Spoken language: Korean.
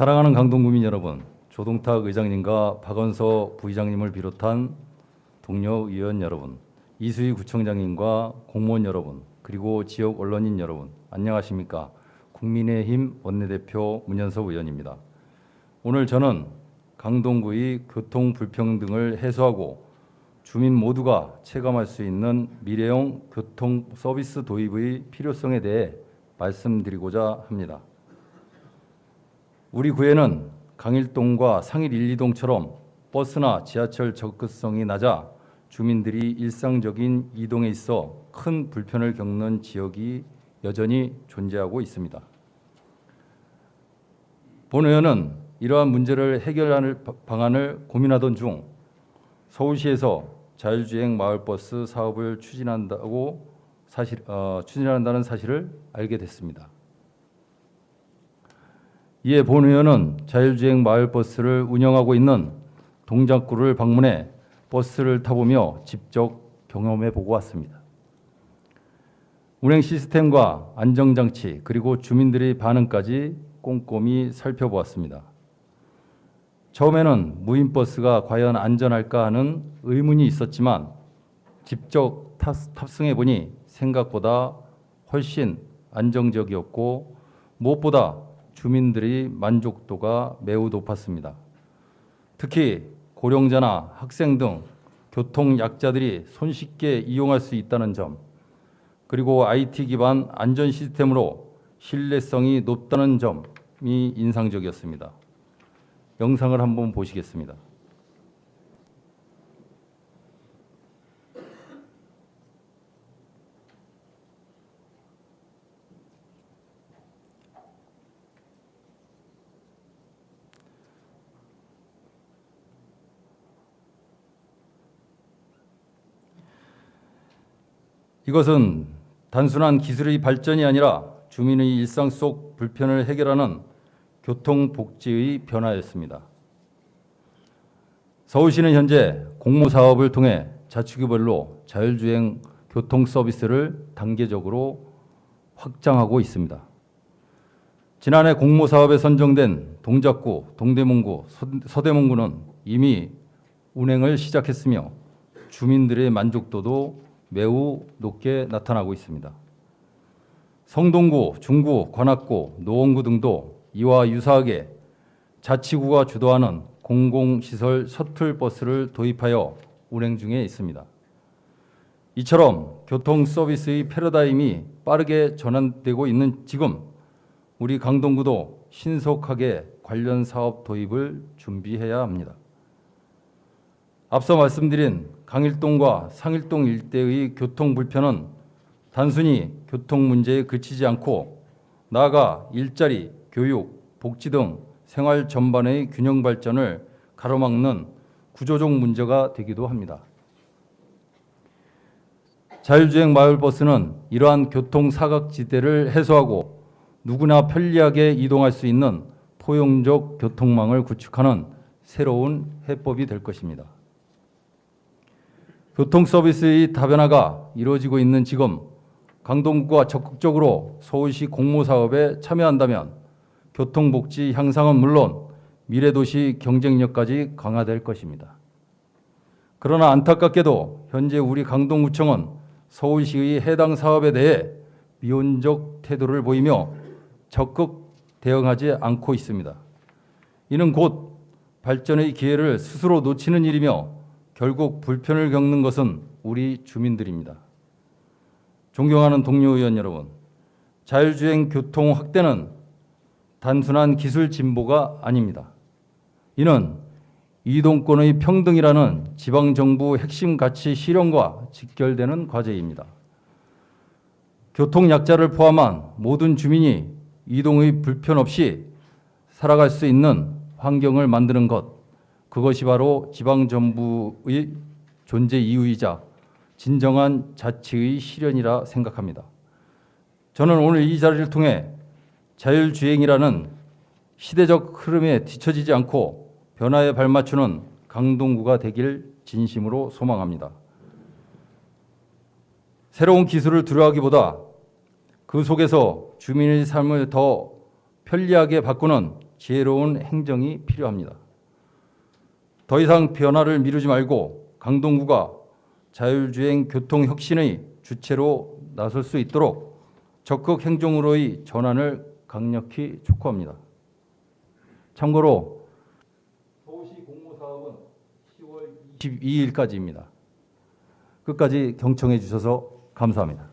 사랑하는 강동구민 여러분, 조동탁 의장님과 박원서 부의장님을 비롯한 동료 의원 여러분, 이수희 구청장님과 공무원 여러분, 그리고 지역 언론인 여러분, 안녕하십니까? 국민의힘 원내대표 문현섭 의원입니다. 오늘 저는 강동구의 교통 불평등을 해소하고 주민 모두가 체감할 수 있는 미래형 교통 서비스 도입의 필요성에 대해 말씀드리고자 합니다. 우리 구에는 강일동과 상일 1, 2동처럼 버스나 지하철 접근성이 낮아 주민들이 일상적인 이동에 있어 큰 불편을 겪는 지역이 여전히 존재하고 있습니다. 본 의원은 이러한 문제를 바- 방안을 고민하던 중 서울시에서 자율주행 마을버스 사업을 추진한다고 사실 어, 추진한다는 사실을 알게 됐습니다. 이에 본 의원은 자율주행 마을버스를 운영하고 있는 동작구를 방문해 버스를 타보며 직접 경험해 보고 왔습니다. 운행 시스템과 안정장치 그리고 주민들의 반응까지 꼼꼼히 살펴보았습니다. 처음에는 무인버스가 과연 안전할까 하는 의문이 있었지만 직접 탑, 탑승해 보니 생각보다 훨씬 안정적이었고 무엇보다 주민들의 만족도가 매우 높았습니다. 특히 고령자나 학생 등 교통 약자들이 손쉽게 이용할 수 있다는 점, 그리고 IT 기반 안전 시스템으로 신뢰성이 높다는 점이 인상적이었습니다. 영상을 한번 보시겠습니다. 이것은 단순한 기술의 발전이 아니라 주민의 일상 속 불편을 해결하는 교통복지의 변화였습니다. 서울시는 현재 공모 사업을 통해 자치구별로 자율주행 교통 서비스를 단계적으로 확장하고 있습니다. 지난해 공모 사업에 선정된 동작구, 동대문구, 서- 서대문구는 이미 운행을 시작했으며 주민들의 만족도도 매우 높게 나타나고 있습니다. 성동구, 중구, 관악구, 노원구 등도 이와 유사하게 자치구가 주도하는 공공시설 셔틀버스를 도입하여 운행 중에 있습니다. 이처럼 교통 서비스의 패러다임이 빠르게 전환되고 있는 지금 우리 강동구도 신속하게 관련 사업 도입을 준비해야 합니다. 앞서 말씀드린 강일동과 상일동 일대의 교통 불편은 단순히 교통 문제에 그치지 않고 나아가 일자리, 교육, 복지 등 생활 전반의 균형 발전을 가로막는 구조적 문제가 되기도 합니다. 자율주행 마을버스는 이러한 교통 사각지대를 해소하고 누구나 편리하게 이동할 수 있는 포용적 교통망을 구축하는 새로운 해법이 될 것입니다. 교통 서비스의 다변화가 이루어지고 있는 지금 강동구가 적극적으로 서울시 공모 사업에 참여한다면 교통복지 향상은 물론 미래도시 경쟁력까지 강화될 것입니다. 그러나 안타깝게도 현재 우리 강동구청은 서울시의 해당 사업에 대해 미온적 태도를 보이며 적극 대응하지 않고 있습니다. 이는 곧 발전의 기회를 스스로 놓치는 일이며 결국 불편을 겪는 것은 우리 주민들입니다. 존경하는 동료 의원 여러분, 자율주행 교통 확대는 단순한 기술 진보가 아닙니다. 이는 이동권의 평등이라는 지방정부 핵심 가치 실현과 직결되는 과제입니다. 교통 약자를 포함한 모든 주민이 이동의 불편 없이 살아갈 수 있는 환경을 만드는 것, 그것이 바로 지방정부의 존재 이유이자 진정한 자치의 실현이라 생각합니다. 저는 오늘 이 자리를 통해 자율주행이라는 시대적 흐름에 뒤처지지 않고 변화에 발맞추는 강동구가 되길 진심으로 소망합니다. 새로운 기술을 두려워하기보다 그 속에서 주민의 삶을 더 편리하게 바꾸는 지혜로운 행정이 필요합니다. 더 이상 변화를 미루지 말고 강동구가 자율주행 교통 혁신의 주체로 나설 수 있도록 적극 행정으로의 전환을 강력히 촉구합니다. 참고로 서울시 공모사업은 10월 22일까지입니다. 끝까지 경청해 주셔서 감사합니다.